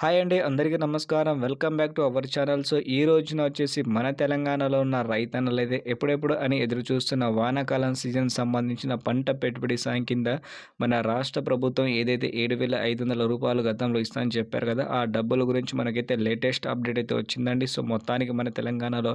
Hi అండి అందరికీ నమస్కారం. Welcome back to our channel. So ఈ రోజున వచ్చేసి మన తెలంగాణలో ఉన్న రైతన్నలు అయితే ఎప్పుడెప్పుడు అని ఎదురు చూస్తున్న వానాకాలం సీజన్ సంబంధించిన పంట పెట్టుబడి సాయం కింద మన రాష్ట్ర ప్రభుత్వం ఏదైతే ఏడు వేల ఐదు వందల రూపాయలు గతంలో ఇస్తానని చెప్పారు కదా ఆ డబ్బుల గురించి మనకైతే లేటెస్ట్ అప్డేట్ అయితే వచ్చిందండి. సో మొత్తానికి మన తెలంగాణలో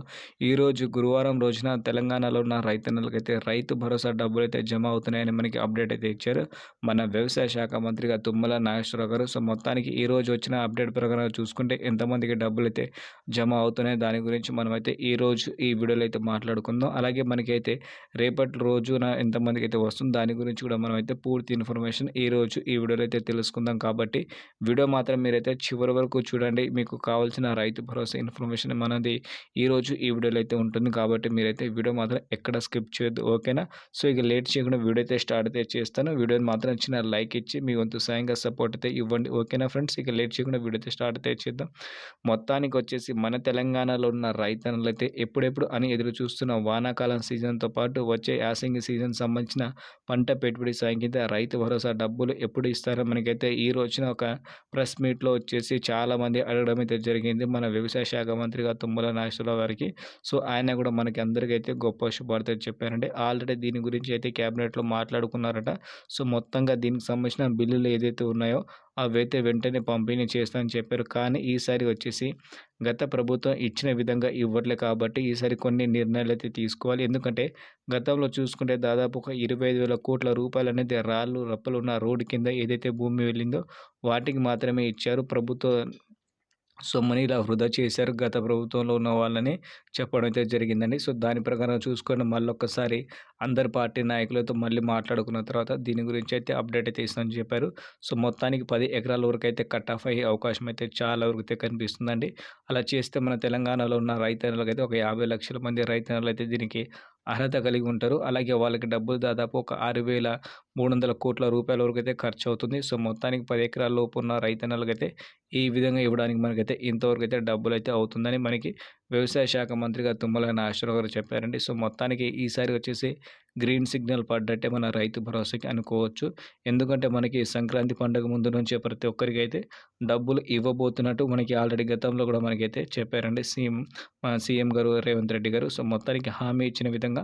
ఈరోజు గురువారం రోజున తెలంగాణలో ఉన్న రైతన్నలకైతే రైతు భరోసా డబ్బులు అయితే జమ అవుతున్నాయని మనకి అప్డేట్ అయితే ఇచ్చారు. మన వ్యవసాయ శాఖ మంత్రిగా తుమ్మల నాగేశ్వరరావు గారు. సో మొత్తానికి ఈ రోజు వచ్చిన అప్డేట్ ప్రకారం చూసుకుంటే ఎంతమందికి డబ్బులు అయితే జమ అవుతున్నాయి దాని గురించి మనమైతే ఈరోజు ఈ వీడియోలో అయితే మాట్లాడుకుందాం. అలాగే మనకైతే రేపటి రోజున ఎంతమందికి అయితే వస్తుంది దాని గురించి కూడా మనమైతే పూర్తి ఇన్ఫర్మేషన్ ఈరోజు ఈ వీడియోలో అయితే తెలుసుకుందాం. కాబట్టి వీడియో మాత్రం మీరైతే చివరి వరకు చూడండి. మీకు కావాల్సిన రైతు భరోసా ఇన్ఫర్మేషన్ మనది ఈరోజు ఈ వీడియోలో అయితే ఉంటుంది. కాబట్టి మీరైతే వీడియో మాత్రం ఎక్కడ స్కిప్ చేయొద్దు. ఓకేనా? సో ఇక లేట్ చేయకుండా వీడియో అయితే స్టార్ట్ అయితే చేస్తాను. వీడియోని మాత్రం చిన్న లైక్ ఇచ్చి మీ వంతు సాయంగా సపోర్ట్ అయితే ఇవ్వండి. ఓకేనా ఫ్రెండ్స్? ఇక లేట్ చేయకుండా వీడియో స్టార్ట్ అయితే చేద్దాం మొత్తానికి వచ్చేసి మన తెలంగాణలో ఉన్న రైతన్నులు అయితే ఎప్పుడెప్పుడు అని ఎదురు చూస్తున్న వానాకాలం సీజన్తో పాటు వచ్చే యాసంగి సీజన్ సంబంధించిన పంట పెట్టుబడి సాయం కింద రైతు భరోసా డబ్బులు ఎప్పుడు ఇస్తారో మనకైతే ఈ రోజున ఒక ప్రెస్ మీట్లో వచ్చేసి చాలామంది అడగడం అయితే జరిగింది. మన వ్యవసాయ శాఖ మంత్రిగా తుమ్మల నాగేశ్వరరావు గారికి. సో ఆయన కూడా మనకి అందరికైతే గొప్ప శుభార్త చెప్పారంటే ఆల్రెడీ దీని గురించి అయితే క్యాబినెట్లో మాట్లాడుకున్నారట. సో మొత్తంగా దీనికి సంబంధించిన బిల్లులు ఏదైతే ఉన్నాయో అవైతే వెంటనే పంపిణీ చేస్తారు చేస్తానని చెప్పారు. కానీ ఈసారి వచ్చేసి గత ప్రభుత్వం ఇచ్చిన విధంగా ఇవ్వట్లే కాబట్టి ఈసారి కొన్ని నిర్ణయాలు అయితే తీసుకోవాలి. ఎందుకంటే గతంలో చూసుకుంటే దాదాపు ఒక ఇరవై ఐదు వేల కోట్ల రూపాయలు అనేది రాళ్ళు రప్పలు ఉన్న రోడ్డు కింద ఏదైతే భూమి వెళ్ళిందో వాటికి మాత్రమే ఇచ్చారు. ప్రభుత్వం సొమ్ముని ఇలా వృధా చేశారు గత ప్రభుత్వంలో ఉన్న వాళ్ళని చెప్పడం అయితే జరిగిందండి. సో దాని ప్రకారం చూసుకొని మళ్ళీ ఒక్కసారి అందరి పార్టీ నాయకులతో మళ్ళీ మాట్లాడుకున్న తర్వాత దీని గురించి అయితే అప్డేట్ అయితే ఇస్తామని చెప్పారు. సో మొత్తానికి పది ఎకరాల వరకు అయితే కట్ ఆఫ్ అయ్యే అవకాశం అయితే చాలా వరకు అయితే కనిపిస్తుందండి. అలా చేస్తే మన తెలంగాణలో ఉన్న రైతన్నలకైతే అయితే ఒక యాభై లక్షల మంది రైతన్నలు అయితే దీనికి అర్హత కలిగి ఉంటారు. అలాగే వాళ్ళకి డబ్బులు దాదాపు ఒక ఆరు వేల మూడు వందల కోట్ల రూపాయల వరకు అయితే ఖర్చు అవుతుంది సో మొత్తానికి పది ఎకరాల లోపు ఉన్న రైతన్నలకైతే ఈ విధంగా ఇవ్వడానికి మనకైతే ఇంతవరకు అయితే డబ్బులు అయితే అవుతుందని మనకి వ్యవసాయ శాఖ మంత్రిగా తుమ్మల నాగేశ్వరరావు గారు చెప్పారండి. సో మొత్తానికి ఈసారి వచ్చేసి గ్రీన్ సిగ్నల్ పడ్డట్టే మన రైతు భరోసాకి అనుకోవచ్చు. ఎందుకంటే మనకి సంక్రాంతి పండుగ ముందు నుంచే ప్రతి ఒక్కరికి అయితే డబ్బులు ఇవ్వబోతున్నట్టు మనకి ఆల్రెడీ గతంలో కూడా మనకైతే చెప్పారండి. సీఎం సీఎం గారు రేవంత్ రెడ్డి గారు. సో మొత్తానికి హామీ ఇచ్చిన విధంగా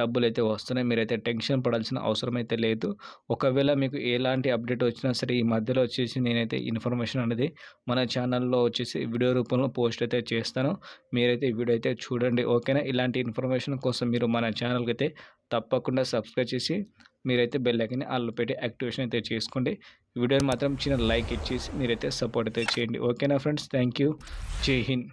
డబ్బులు అయితే వస్తున్నాయి. మీరైతే టెన్షన్ పడాల్సిన అవసరం అయితే లేదు. ఒకవేళ మీకు ఎలాంటి అప్డేట్ వచ్చినా సరే ఈ మధ్యలో వచ్చేసి నేనైతే ఇన్ఫర్మేషన్ అనేది మన ఛానల్లో వచ్చేసి వీడియో రూపంలో పోస్ట్ అయితే చేస్తాను. మీరు మీరైతే వీడియో అయితే చూడండి ఓకేనా? ఇలాంటి ఇన్ఫర్మేషన్ కోసం మీరు మన ఛానల్కి అయితే తప్పకుండా సబ్స్క్రైబ్ చేసి మీరైతే బెల్ ఐకన్ పెట్టి యాక్టివేషన్ అయితే చేసుకోండి. వీడియోని మాత్రం చిన్న లైక్ ఇచ్చేసి మీరైతే సపోర్ట్ అయితే చేయండి. ఓకేనా ఫ్రెండ్స్? Thank you. జై హింద్.